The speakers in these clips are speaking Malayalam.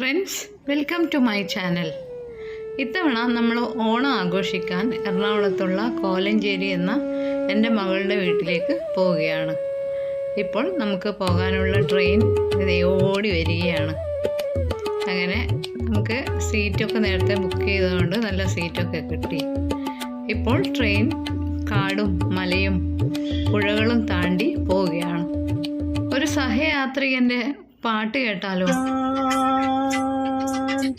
Friends welcome to my channel ഇത്തവണ നമ്മൾ ഓണം ആഘോഷിക്കാൻ എറണാകുളത്തുള്ള കോലഞ്ചേരി എന്ന എന്റെ മകളുടെ വീട്ടിലേക്ക് പോവുകയാണ്. ഇപ്പോൾ നമുക്ക് പോകാനുള്ള ട്രെയിൻ ഓടി വരികയാണ്. അങ്ങനെ നമുക്ക് സീറ്റൊക്കെ നേരത്തെ ബുക്ക് ചെയ്തതുകൊണ്ട് നല്ല സീറ്റൊക്കെ കിട്ടി. ഇപ്പോൾ ട്രെയിൻ കാടും മലയും പുഴകളും താണ്ടി പോവുകയാണ്. ഒരു സഹയാത്രികന്റെ പാട്ട് കേട്ടാലോ?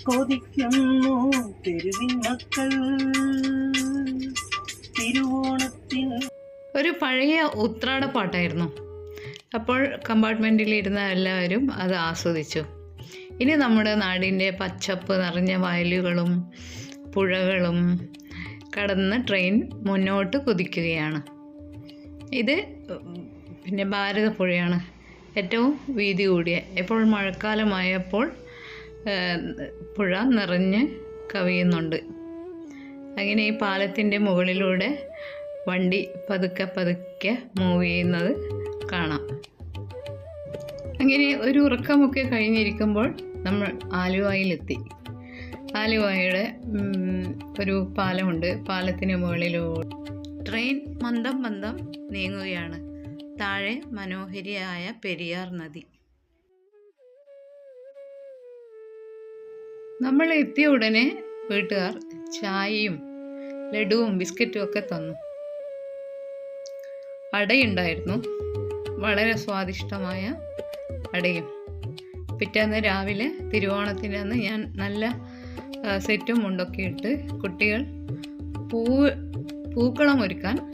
കൊതിക്കുന്നു തെരുവിനക്കൾ തിരുവോണത്തിൽ തിരുവോണത്തിൻ ഒരു പഴയ ഉത്രാട പാട്ടായിരുന്നു. അപ്പോൾ കമ്പാർട്ട്മെന്റിലിരുന്ന എല്ലാവരും അത് ആസ്വദിച്ചു. ഇനി നമ്മുടെ നാടിന്റെ പച്ചപ്പ് നിറഞ്ഞ വയലുകളും പുഴകളും കടന്ന് ട്രെയിൻ മുന്നോട്ട് കുതിക്കുകയാണ്. ഇത് പിന്നെ ഭാരതപ്പുഴയാണ്. ഏറ്റവും വീതി കൂടിയ ഇപ്പോൾ മഴക്കാലമായപ്പോൾ പുഴ നിറഞ്ഞ് കവിയുന്നുണ്ട്. അങ്ങനെ ഈ പാലത്തിന്റെ മുകളിലൂടെ വണ്ടി പതുക്കെ പതുക്കെ മൂവ് ചെയ്യുന്നത് കാണാം. അങ്ങനെ ഒരു ഉറക്കമൊക്കെ കഴിഞ്ഞിരിക്കുമ്പോൾ നമ്മൾ ആലുവായിലെത്തി. ആലുവായുടെ ഒരു പാലമുണ്ട്. പാലത്തിന് മുകളിലൂടെ. ട്രെയിൻ മന്ദം മന്ദം നീങ്ങുകയാണ്. താഴെ മനോഹരിയായ പെരിയാർ നദി. നമ്മൾ എത്തിയ ഉടനെ വീട്ടുകാർ ചായയും ലഡുവും ബിസ്ക്കറ്റും ഒക്കെ തന്നു. അടയുണ്ടായിരുന്നു. വളരെ സ്വാദിഷ്ടമായ അടയും. പിറ്റേന്ന് രാവിലെ തിരുവോണത്തിന്റെ അന്ന് ഞാൻ നല്ല സെറ്റും മുണ്ടൊക്കെ ഇട്ട് കുട്ടികൾ പൂ പൂക്കളം ഒരുക്കാൻ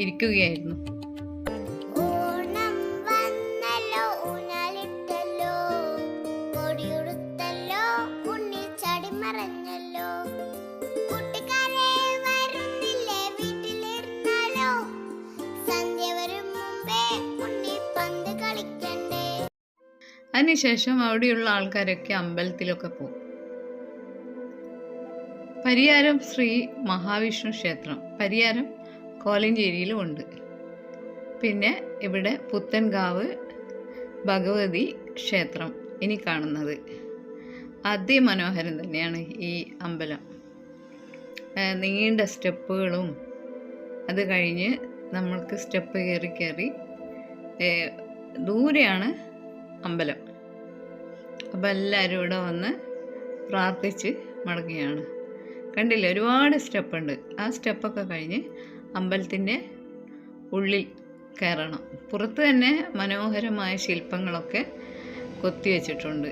ഇരിക്കുകയായിരുന്നു. ചടിമറഞ്ഞല്ലോ കൂട്ടുകാരെ വരുന്നില്ലേ വീട്ടിലിരുന്നാലോ? സന്ധ്യ വരും മുമ്പേ ഉണ്ണി പന്ത് കളിക്കണ്ടേ? അതിനുശേഷം അവിടെയുള്ള ആൾക്കാരൊക്കെ അമ്പലത്തിലൊക്കെ പോകും പരിയാരം ശ്രീ മഹാവിഷ്ണു ക്ഷേത്രം. പരിയാരം കോലഞ്ചേരിയിലും ഉണ്ട്. പിന്നെ ഇവിടെ പുത്തൻകാവ് ഭഗവതി ക്ഷേത്രം ഇനി കാണുന്നത്. അതിമനോഹരം തന്നെയാണ് ഈ അമ്പലം. നീണ്ട സ്റ്റെപ്പുകളും അത് കഴിഞ്ഞ് നമ്മൾക്ക് സ്റ്റെപ്പ് കയറി കയറി ദൂരെയാണ് അമ്പലം. അപ്പോൾ എല്ലാവരും ഇവിടെ വന്ന് പ്രാർത്ഥിച്ച് മടങ്ങുകയാണ്. കണ്ടില്ലേ ഒരുപാട് സ്റ്റെപ്പുണ്ട്. ആ സ്റ്റെപ്പൊക്കെ കഴിഞ്ഞ് അമ്പലത്തിന്റെ ഉള്ളിൽ കയറണം. പുറത്ത് തന്നെ മനോഹരമായ ശില്പങ്ങളൊക്കെ കൊത്തിവെച്ചിട്ടുണ്ട്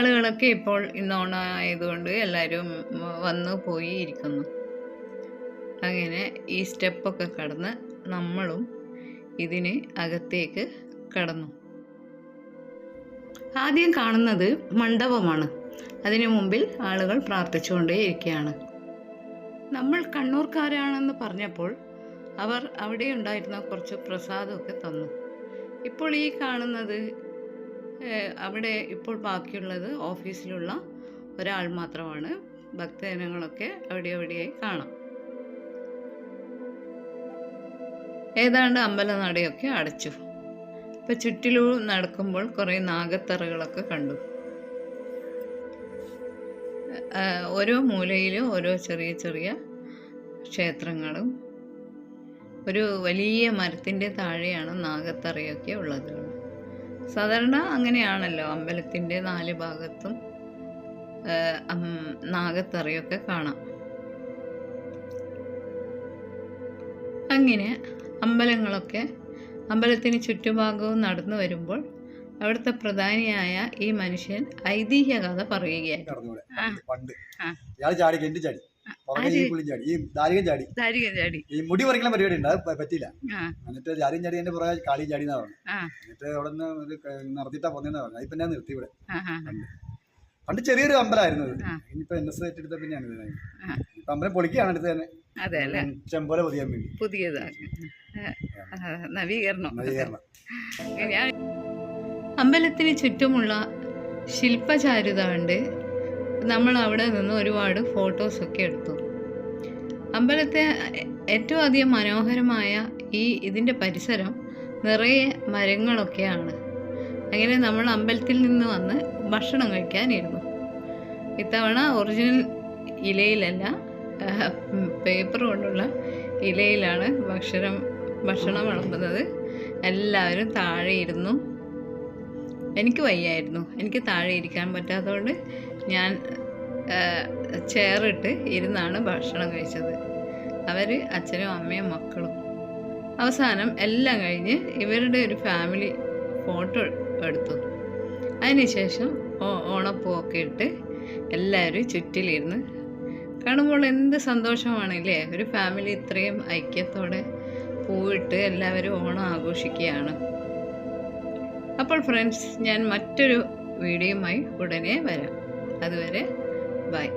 ആളുകളൊക്കെ ഇപ്പോൾ ഇന്ന് ഓണം ആയതുകൊണ്ട് എല്ലാവരും വന്നു പോയി ഇരിക്കുന്നു. അങ്ങനെ ഈ സ്റ്റെപ്പൊക്കെ കടന്ന് നമ്മളും ഇതിന് അകത്തേക്ക് കടന്നു. ആദ്യം കാണുന്നത് മണ്ഡപമാണ്. അതിനു മുമ്പിൽ ആളുകൾ പ്രാർത്ഥിച്ചുകൊണ്ടേയിരിക്കുകയാണ് നമ്മൾ കണ്ണൂർക്കാരാണെന്ന് പറഞ്ഞപ്പോൾ അവർ അവിടെ ഉണ്ടായിരുന്ന കുറച്ച് പ്രസാദമൊക്കെ തന്നു. ഇപ്പോൾ ഈ കാണുന്നത് അവിടെ ഇപ്പോൾ ബാക്കിയുള്ളത് ഓഫീസിലുള്ള ഒരാൾ മാത്രമാണ്. ഭക്തജനങ്ങളൊക്കെ അവിടെ എവിടെയായി കാണാം. ഏതാണ്ട് അമ്പലനടയൊക്കെ അടച്ചു. ഇപ്പം ചുറ്റിലൂ നടക്കുമ്പോൾ കുറേ നാഗത്തറകളൊക്കെ കണ്ടു. ഓരോ മൂലയിലും ഓരോ ചെറിയ ചെറിയ ക്ഷേത്രങ്ങളും. ഒരു വലിയ മരത്തിന്റെ താഴെയാണ് നാഗത്തറയൊക്കെ ഉള്ളത്. സാധാരണ അങ്ങനെയാണല്ലോ അമ്പലത്തിന്റെ നാല് ഭാഗത്തും നാഗത്തറയൊക്കെ കാണാം. അങ്ങനെ അമ്പലങ്ങളൊക്കെ അമ്പലത്തിന് ചുറ്റുഭാഗവും നടന്നു വരുമ്പോൾ അവിടുത്തെ പ്രധാനിയായ ഈ മനുഷ്യൻ ഐതിഹ്യ കഥ പറയുകയായിരുന്നു പണ്ട്. ഇയാൾ ചാടി കെണ്ടി ചാടി. ഈ ആര്? ചാടി. ഈ ദാരികൻ ചാടി. ഈ മുടി പറിക്കുന്ന പരിപാടി ഉണ്ട്. അത് പറ്റിയില്ല. എന്നിട്ട് ദാരികൻ ചാടി എന്റെ പുറകെ കാളി ചാടി എന്നാ പറഞ്ഞു. എന്നിട്ട് അവിടെ നിന്ന് ഒരു നടത്തിയിട്ടാ പോന്നെന്നാ പറഞ്ഞു. അതിപ്പോ ഞാൻ നിർത്തി ഇവിടെ. പണ്ട്. ചെറിയൊരു അമ്പലമായിരുന്നു. ഇനിയിപ്പോ എൻ എസ് ഏറ്റെടുത്ത പിന്നെയാണ് ഇപ്പൊ അമ്പലം പൊളിക്കുകയാണ് അടുത്ത് തന്നെ. അതെ അല്ലേ? ചെമ്പോലെ പൊതിയാൻ പുതിയതാണ് നവീകരണം. അമ്പലത്തിന് ചുറ്റുമുള്ള ശില്പചാരുത കണ്ട് നമ്മൾ അവിടെ നിന്ന് ഒരുപാട് ഫോട്ടോസൊക്കെ എടുത്തു. അമ്പലത്തെ ഏറ്റവും അധികം മനോഹരമായ ഈ ഇതിന്റെ പരിസരം നിറയെ മരങ്ങളൊക്കെയാണ്. അങ്ങനെ നമ്മൾ അമ്പലത്തിൽ നിന്ന് വന്ന് ഭക്ഷണം കഴിക്കാനിരുന്നു. ഇത്തവണ ഒറിജിനൽ ഇലയിലല്ല പേപ്പർ കൊണ്ടുള്ള ഇലയിലാണ് ഭക്ഷണം ഭക്ഷണം വിളമ്പുന്നത്. എല്ലാവരും താഴെ ഇരുന്നു. എനിക്ക് വയ്യായിരുന്നു. എനിക്ക് താഴെ ഇരിക്കാൻ പറ്റാത്തതുകൊണ്ട് ഞാൻ ചെയറിട്ട് ഇരുന്നാണ് ഭക്ഷണം കഴിച്ചത്. അവർ അച്ഛനും അമ്മയും മക്കളും. അവസാനം എല്ലാം കഴിഞ്ഞ് ഇവരുടെ ഒരു ഫാമിലി ഫോട്ടോ എടുത്തു. അതിനുശേഷം ഓണപ്പൂവൊക്കെ ഇട്ട് എല്ലാവരും ചുറ്റിലിരുന്ന്. കാണുമ്പോൾ എന്ത് സന്തോഷമാണല്ലേ? ഒരു ഫാമിലി ഇത്രയും ഐക്യത്തോടെ പൂവിട്ട് എല്ലാവരും ഓണം ആഘോഷിക്കുകയാണ്. അപ്പോൾ ഫ്രണ്ട്സ് ഞാൻ മറ്റൊരു വീഡിയോയുമായി ഉടനെ വരാം. അതുവരെ ബൈ